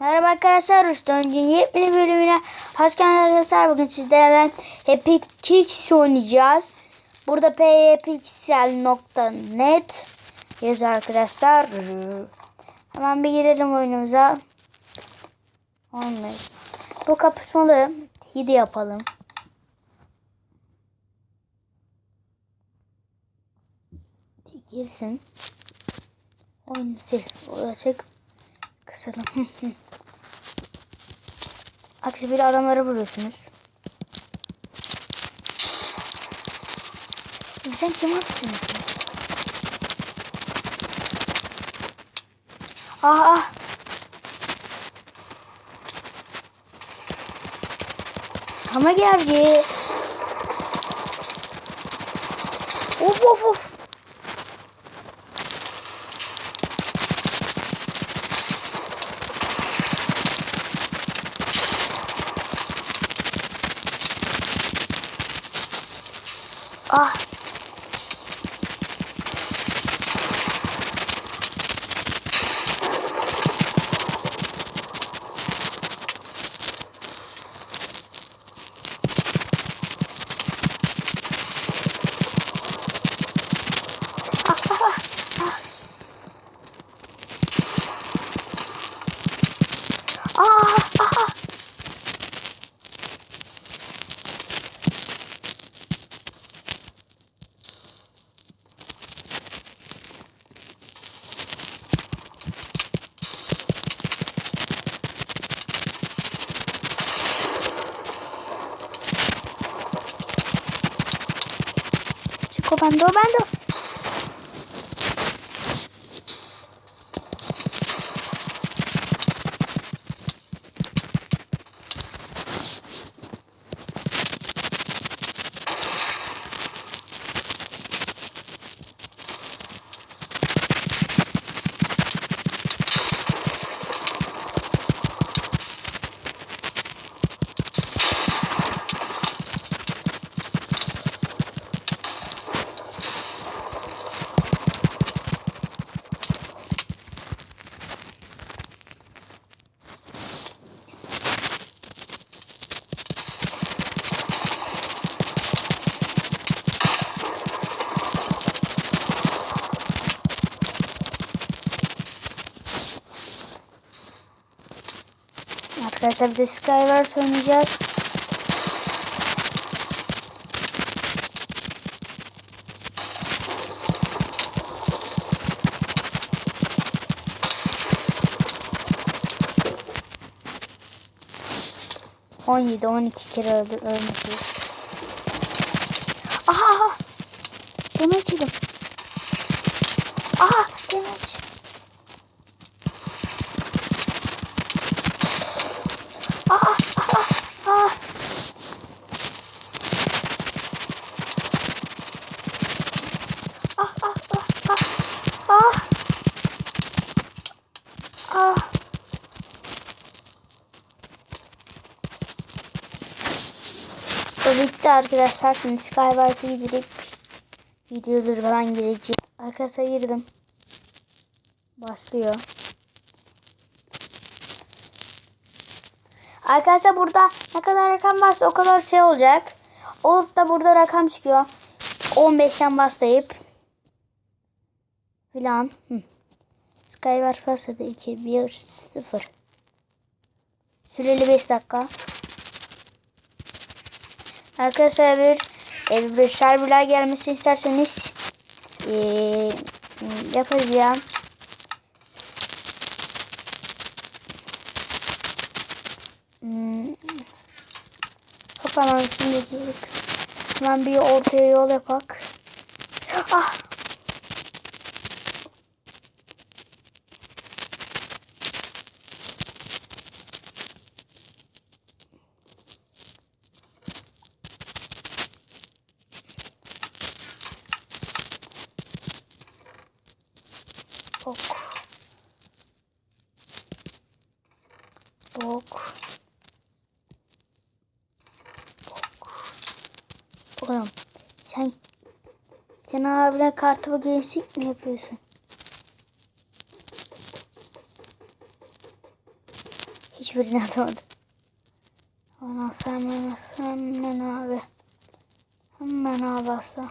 Merhaba arkadaşlar, Rüstem'in yepyeni bölümüne hoş geldiniz arkadaşlar. Bugün sizlerle Epic Kicks oynayacağız. Burada pxel.net yazıyor arkadaşlar. Hemen bir girelim oyunumuza. Olmuyor. Bu kapışmalı. Hidi yapalım. Girsin. Oyun ses olacak. Kısalım. Aksi bir adamları vuruyorsunuz. Sen kim atsın? Ah ah. Ama geldi. Of of of. Çık o Arkadaşlar bir de Skywars oynayacağız. On yedi, on iki kere öldü, ölmüşüz. Aha! aha! Demek yedim. Aha! Demek. Aha! Aha! Aha! Ah, ah, ah, ah, ah. Ah. Bitti arkadaşlar. Şimdi Skywars'a giderek videodur falan gireceğim. Arkadaşlar girdim. Başlıyor. Arkadaşlar burada ne kadar rakam varsa o kadar şey olacak. Olup da burada rakam çıkıyor. 15'ten başlayıp filan. Skywars başladı. 2, 1, 0. Süreli 5 dakika. Arkadaşlar bir e, bir serverler gelmesini isterseniz e, yapacağım. Hmm. Kapanan şimdi. Hemen bir ortaya yol yapak. Ah! Ok. Ok. Oğlum sen sen abine kartımı gençlik mi yapıyorsun? Hiçbirini atamadım. Asla hemen asla hemen abi. Hemen abi asla.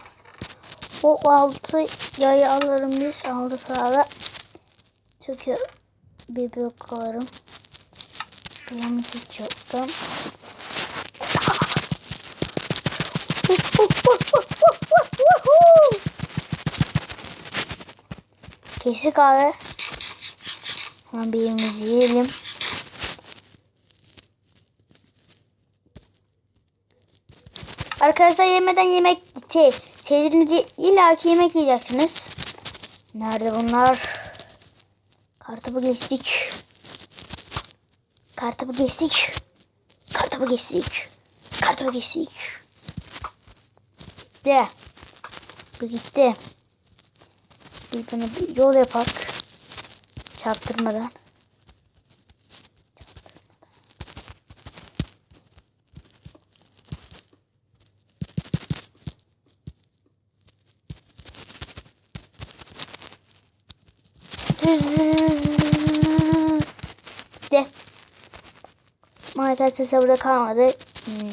O altı yayı alırım biz aldık abi. Çünkü bir blok alırım. Bilemez hiç yoktu. Kesik abi. Hemen bir yerimizi yiyelim. Arkadaşlar yemeden yemek şey, sevdiğiniz illaki yemek yiyeceksiniz. Nerede bunlar? Kartopu geçtik. Kartopu geçtik. Kartopu geçtik. Kartopu geçtik. De. Bu gitti. Bir tane bir yol yapak. Çarptırmadan. De. Maalesef burada kalmadı. Hmm.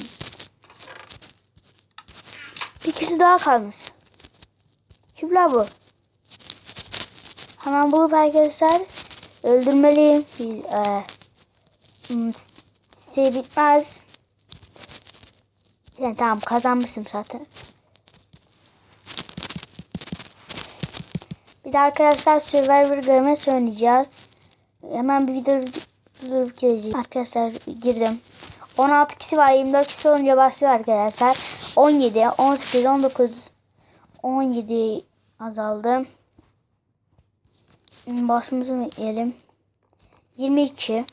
Bir kişi daha kalmış. Kübra bu. Hemen bulup arkadaşlar öldürmeliyim. E, hmm, şey bitmez. Yani tamam kazanmışım zaten. Bir de arkadaşlar Survivor Games oynayacağız. Hemen bir video durup geleceğim. Arkadaşlar girdim. 16 kişi var. 24 kişi olunca başlıyor arkadaşlar. 17, 18, 19, 17 azaldı. Basımızı mı yiyelim? 22.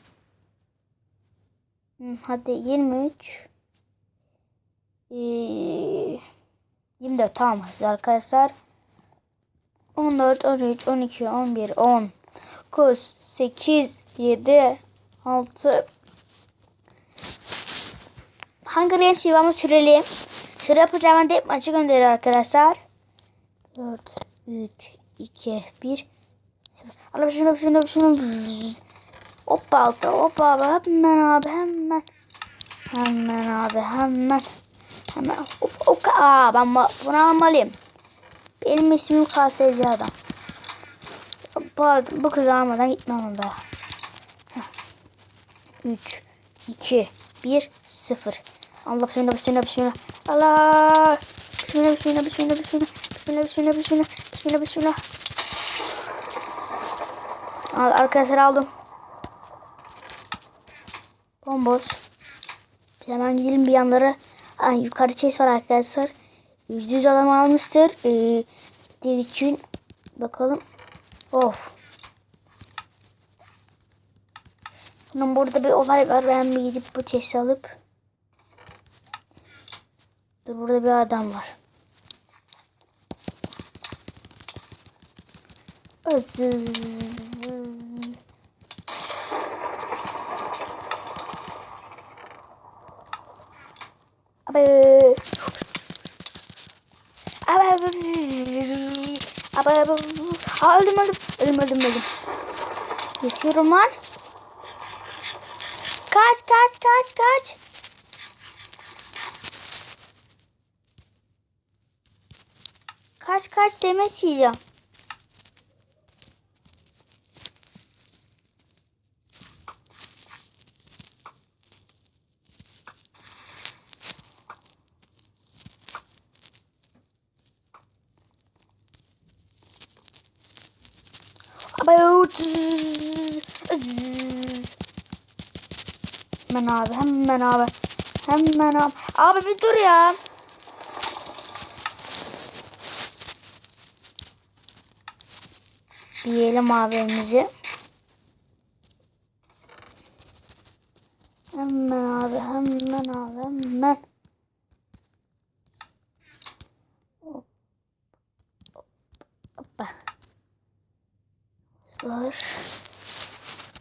Hı, Hadi 23. Ee, 24 tamam arkadaşlar. 14, 13, 12, 11, 10, 9, 8, 7, 6. Hangi renk şivamı sürelim? Sıra yapacağım deyip maçı gönderiyor arkadaşlar. 4, 3, 2, 1, 0. Allah şunu şunu şunu. Hoppa altta hoppa abi hemen abi hemen. Hemen abi hemen. Hemen. Of, of, aa, ben bu- bunu almalıyım. Benim ismim KSC adam. Bu, bu kızı almadan gitmem onda. 3, 2, 1, 0. Allah bismillah bismillah bismillah. Allah. Bismillah bismillah bismillah bismillah. Bismillah bismillah bismillah. Bismillah bismillah. Al, arkadaşlar aldım. Bomboş. Biz hemen gidelim bir yanlara. Ay, yukarı chest var arkadaşlar. Yüzde yüz adam almıştır. Ee, için bakalım. Of. Bunun burada bir olay var. Ben bir gidip bu chest'i alıp. Dur burada bir adam var. Özür. Abi. Abi. Abi. Abi. Aa, öldüm öldüm. Öldüm öldüm öldüm. Yaşıyorum lan. Kaç kaç kaç kaç. Demet yiyeceğim. About. Hemen abi hemen abi. Hemen abi. Abi bir dur ya. Yiyelim abimizi. Hemen abi hemen abi hemen. Hop. Hoppa. Var.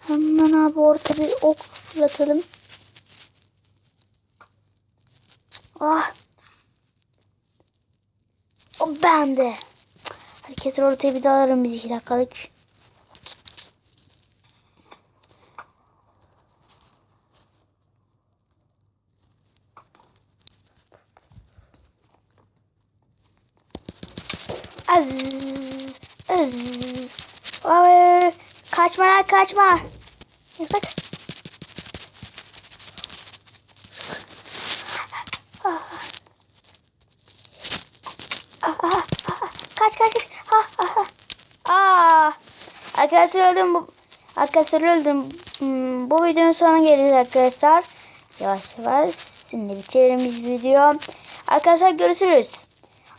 Hemen abi orta bir ok fırlatalım. Ah. O bende. Herkes ortaya bir daha alırım biz iki dakikalık. Az, az. Kaçma lan kaçma. Yasak. Arkadaşlar öldüm. Bu, arkadaşlar öldüm. Hmm, bu videonun sonuna geldik arkadaşlar. Yavaş yavaş. Şimdi bitirelim biz video. Arkadaşlar görüşürüz.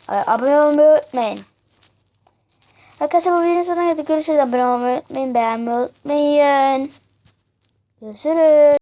Abone olmayı unutmayın. Arkadaşlar bu videonun sonuna geldik. Görüşürüz. Abone olmayı unutmayın. Beğenmeyi unutmayın. Görüşürüz.